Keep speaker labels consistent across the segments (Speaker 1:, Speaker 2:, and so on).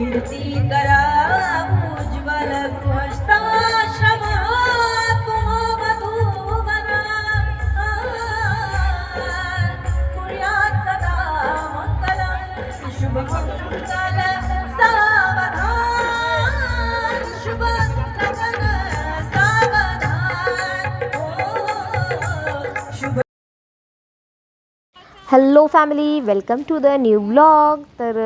Speaker 1: Kirti
Speaker 2: hello family welcome to the new blog तर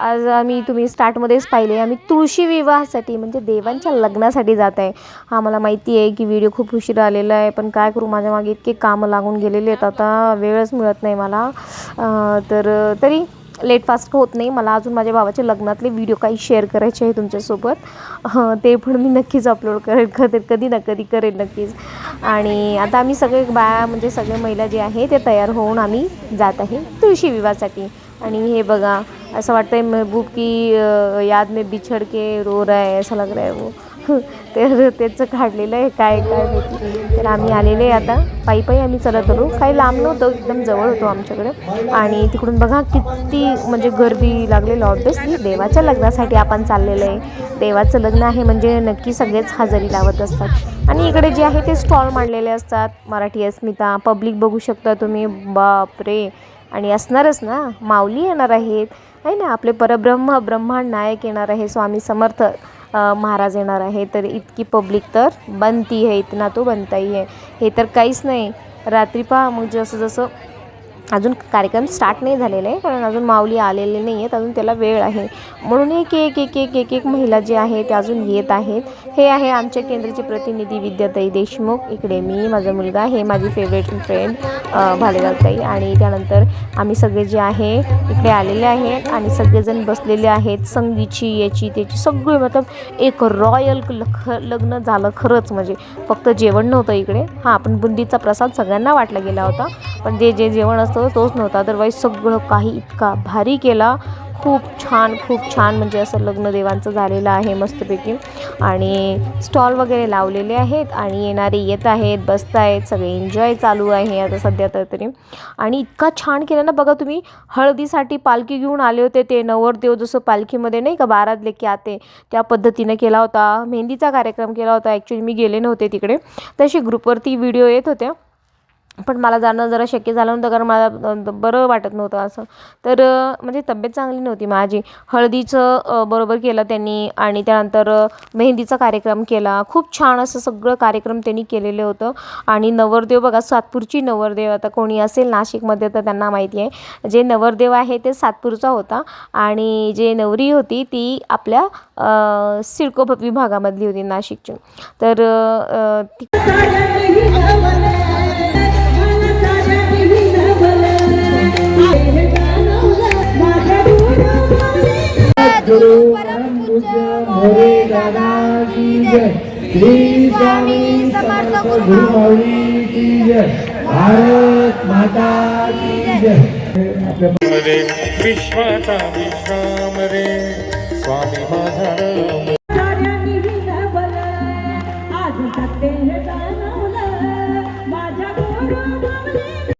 Speaker 2: आज आम्ही तुम्ही स्टार्टमध्येच पाहिले आम्ही तुळशी विवाहासाठी म्हणजे देवांच्या लग्नासाठी जात आहे. हा मला माहिती आहे की व्हिडिओ खूप उशीर आलेला आहे पण काय करू माझ्या मागे इतके कामं लागून गेलेले आहेत. आता वेळच मिळत नाही मला. तर तरी लेट फास्ट होत नाही. मला अजून माझ्या भावाच्या लग्नातले व्हिडिओ काही शेअर करायचे आहे तुमच्यासोबत. हां ते पण मी नक्कीच अपलोड करेल. कधी कधी ना कधी करेल नक्कीच. आणि आता आम्ही सगळे बाया म्हणजे सगळे महिला जे आहे ते तयार होऊन आम्ही जात आहे तुळशी विवाहासाठी. आणि हे बघा असं वाटतं आहे महबूब की याद में बिछड के रो रहा है असं लग रहा है वो. तर त्याचं काढलेलं आहे काय काय माहिती. तर आम्ही आलेले आहे आता. पायी पायी आम्ही चलत आलो काही लांब नव्हतं एकदम जवळ होतो आमच्याकडे. आणि तिकडून बघा किती म्हणजे गर्दी लागलेलं ऑब्विसली देवाच्या लग्नासाठी आपण चाललेलं आहे. देवाचं लग्न आहे म्हणजे नक्की सगळेच हजेरी लावत असतात. आणि इकडे जे आहे ते स्टॉल मांडलेले असतात. मराठी अस्मिता पब्लिक बघू शकता तुम्ही. बापरे! आणि असणारच ना? माऊली येणार आहेत. आहे ना? आपले परब्रह्म ब्रह्मांड नायक येणार आहे स्वामी समर्थ. महाराज येणार आहे तर इतकी पब्लिक तर बनती आहे इतना तो बनताही आहे. हे तर काहीच नाही. रात्री पहा मग जसं जसं अजून कार्यक्रम स्टार्ट नाही झालेला आहे कारण अजून माऊली आलेले नाही आहेत अजून त्याला वेळ आहे. म्हणून एक एक एक एक एक एक महिला जे आहे ते अजून येत आहेत. हे आहे आमच्या केंद्राचे प्रतिनिधी विद्याताई देशमुख. इकडे मी माझा मुलगा हे माझी फेवरेट फ्रेंड भालेरावताई. आणि त्यानंतर आम्ही सगळे जे आहे इकडे आलेले आहेत आणि सगळेजण बसलेले आहेत संगीची याची त्याची सगळी मतलब एक रॉयल लख लग्न झालं खरंच. म्हणजे फक्त जेवण नव्हतं इकडे. हां पण बुंदीचा प्रसाद सगळ्यांना वाटला गेला होता. पण जे जे जेवण असतं तोच नव्हता. अदरवाईज सगळं काही इतका भारी केला. खूप छान खूप छान म्हणजे असं लग्न देवांचं झालेलं आहे मस्तपैकी. आणि स्टॉल वगैरे लावलेले आहेत आणि येणारे येत आहेत बसत आहेत सगळे एन्जॉय चालू आहे आता सध्या तर तरी. आणि इतका छान केलं ना बघा तुम्ही. हळदीसाठी पालखी घेऊन आले होते ते नवरदेव जसं पालखीमध्ये नाही का बारात लेके आते त्या पद्धतीनं केला होता. मेहंदीचा कार्यक्रम केला होता. ॲक्च्युली मी गेले नव्हते तिकडे. तशी ग्रुपवरती व्हिडिओ येत होत्या. पण मला जाणं जरा शक्य झालं नव्हतं कारण मला बरं वाटत नव्हतं असं. तर म्हणजे तब्येत चांगली नव्हती माझी. हळदीचं बरोबर केलं त्यांनी आणि त्यानंतर मेहंदीचा कार्यक्रम केला. खूप छान असं सगळं कार्यक्रम त्यांनी केलेलं होतं. आणि नवरदेव बघा सातपूरची नवरदेव आता कोणी असेल नाशिकमध्ये तर त्यांना माहिती आहे. जे नवरदेव आहे ते सातपूरचा होता. आणि जे नवरी होती ती आपल्या सिडको विभागामधली होती नाशिकची. तर ती
Speaker 3: गुरु परम पूज्य मोरे दादा की जय। श्री स्वामी समर्थ गुरु माऊली की जय। भारत माता की जय।
Speaker 4: विश्वाचा विश्राम रे। स्वामी माझा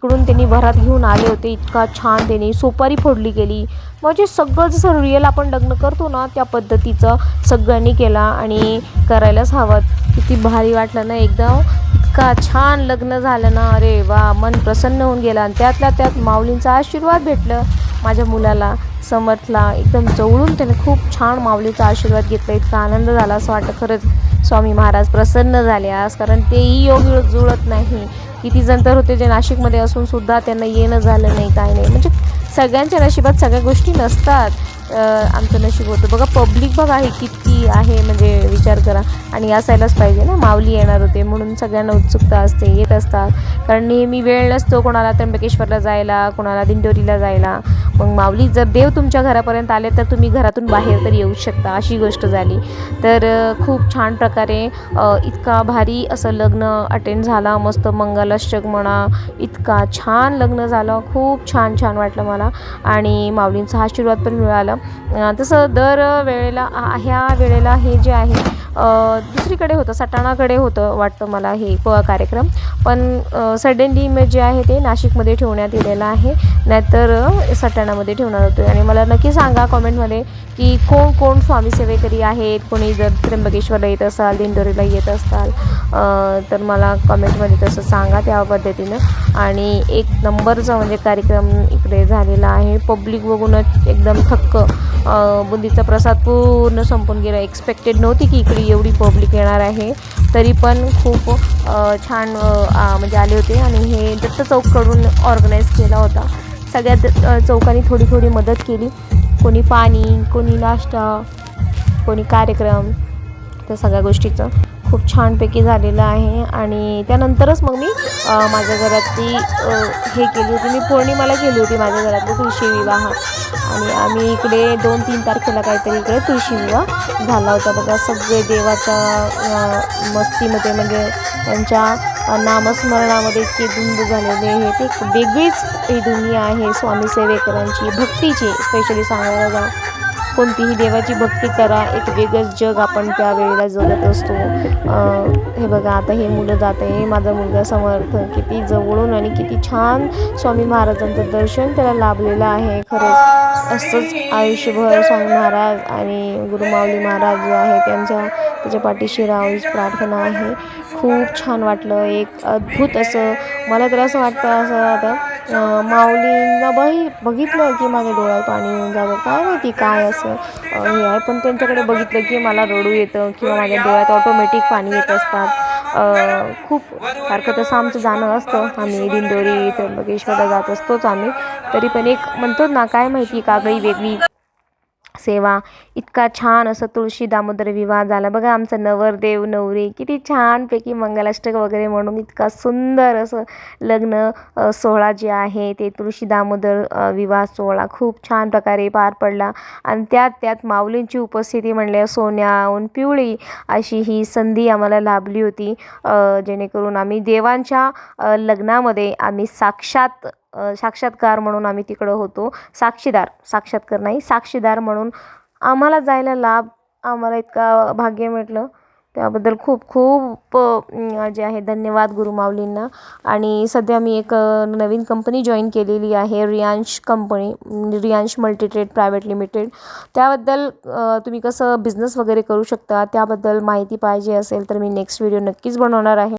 Speaker 2: इकडून त्यांनी वरात घेऊन आले होते. इतका छान त्यांनी सुपारी फोडली गेली. म्हणजे सगळं जसं रिअल आपण लग्न करतो ना त्या पद्धतीचं सगळ्यांनी केला आणि करायलाच हवं. किती भारी वाटलं ना एकदम इतका छान लग्न झालं ना. अरे वा मन प्रसन्न होऊन गेलं. आणि त्यातल्या त्यात माऊलींचा आशीर्वाद भेटलं माझ्या मुलाला समर्थला. एकदम जवळून त्याने खूप छान माऊलीचा आशीर्वाद घेतला. इतका आनंद झाला असं वाटतं. खरंच स्वामी महाराज प्रसन्न झाले आज. कारण तेही योग जुळत नाही. किती जण तर होते जे नाशिकमध्ये असून सुद्धा त्यांना येणं झालं नाही काय नाही. म्हणजे सगळ्यांच्या नशिबात सगळ्या गोष्टी नसतात आमचं नशीब होतं. बघा पब्लिक बघा हे किती आहे म्हणजे विचार करा. आणि असायलाच पाहिजे ना माऊली येणार होते म्हणून सगळ्यांना उत्सुकता असते येत असतात. कारण नेहमी वेळ नसतो कोणाला त्र्यंबकेश्वरला जायला कोणाला दिंडोरीला जायला. मग माऊली जर देव तुमच्या घरापर्यंत आले तर तुम्ही घरातून बाहेर तर येऊ शकता अशी गोष्ट झाली. तर खूप छान प्रकारे इतका भारी असं लग्न अटेंड झाला मस्त मंगलाष्टक म्हणा इतका छान लग्न झालं खूप छान छान वाटलं मला. आणि माऊलींचा आशीर्वाद पण मिळाला. तसं दर वेळेला ह्या वेळेला हे जे आहे दुसरीकडे होतं सटाणाकडे होतं वाटतं मला हे क कार्यक्रम. पण सडनली इमेज जे आहे ते नाशिकमध्ये ठेवण्यात येलेलं आहे. नाहीतर सटाणामध्ये ठेवणार होतो. आणि मला नक्की सांगा कॉमेंटमध्ये की कोण कोण स्वामी सेवेकरी आहेत? कोणी जर त्र्यंबकेश्वरला येत असाल दिंडोरीला येत असाल तर मला कमेंटमध्ये तसं सांगा त्या पद्धतीनं. आणि एक नंबरचा म्हणजे कार्यक्रम इकडे झालेला आहे. पब्लिक बघूनच एकदम थक्क बुंदीचा प्रसाद पूर्ण संपून गेला. एक्सपेक्टेड नव्हती की इकडे एवढी पब्लिक येणार आहे. तरी पण खूप छान म्हणजे आले होते आणि हे दत्त चौककडून ऑर्गनाईज केला होता. सगळ्या चौकांनी थोडी थोडी मदत केली. कोणी पाणी कोणी नाश्ता कोणी कार्यक्रम त्या सगळ्या गोष्टीचं. खूप छानपैकी झालेलं आहे आणि त्यानंतरच मग मी माझ्या घरातली हे केली होती. मी पौर्णिमाला केली होती माझ्या घरातली तुळशी विवाह. आणि आम्ही इकडे दोन तीन तारखेला काहीतरी इकडे तुळशी विवाह झाला होता. बघा सगळे देवाच्या मस्तीमध्ये म्हणजे त्यांच्या नामस्मरणामध्ये इतके धुंद झालेले हे ते एक वेगळीच ही दुनिया आहे स्वामी सेवेकरांची भक्तीची स्पेशली सांगायला जा कोणतीही देवाची भक्ती करा. एक वेगळंच जग आपण त्यावेळेला जगत असतो. हे बघा आता हे मुलं जात आहे. माझा मुलगा समर्थ. किती जवळून आणि किती छान स्वामी महाराजांचं दर्शन त्याला लाभलेलं आहे. खरंच असंच आयुष्यभर स्वामी महाराज आणि गुरुमावली महाराज जे आहे त्यांच्या त्याच्या पाठीशी राहावीच प्रार्थना आहे. खूप छान वाटलं. एक अद्भुत असं मला तर असं वाटतं असं आता माऊलींना बही बघितलं की माझ्या डोळ्यात पाणी येऊन जातं. काय माहिती काय असं? हे आहे. पण त्यांच्याकडे बघितलं की मला रडू येतं किंवा माझ्या डोळ्यात ऑटोमॅटिक पाणी येत असतात. खूप सारखं तसं आमचं जाणं असतं. आम्ही दिंडोरी त्र्यंबकेश्वरला जात असतोच आम्ही. तरी पण एक म्हणतो ना काय माहिती का वेगळी सेवा. इतका छान असं तुळशी दामोदर विवाह झाला. बघा आमचं नवरदेव नवरी किती छानपैकी मंगलाष्टक वगैरे म्हणून इतका सुंदर असं लग्न सोहळा जे आहे ते तुळशी दामोदर विवाह सोहळा खूप छान प्रकारे पार पडला. आणि त्यात त्यात माऊलींची उपस्थिती म्हणल्या सोन्याहून पिवळी अशी ही संधी आम्हाला लाभली होती. जेणेकरून आम्ही देवांच्या लग्नामध्ये आम्ही साक्षात साक्षात्कार म्हणून आम्ही तिकडं होतो. साक्षीदार साक्षात्कार नाही साक्षीदार म्हणून आम्हाला जायला लाभ आम्हाला इतका भाग्य मिळलं त्याबद्दल खूप खूप जे आहे धन्यवाद गुरुमाऊलींना आणि सध्या मी एक नवीन कंपनी जॉईन केलेली आहे Riyansh company Riyansh multitrade private limited त्याबद्दल तुम्ही कसं बिझनेस वगैरे करू शकता त्याबद्दल माहिती पाहिजे असेल तर मी नेक्स्ट व्हिडिओ नक्कीच बनवणार आहे.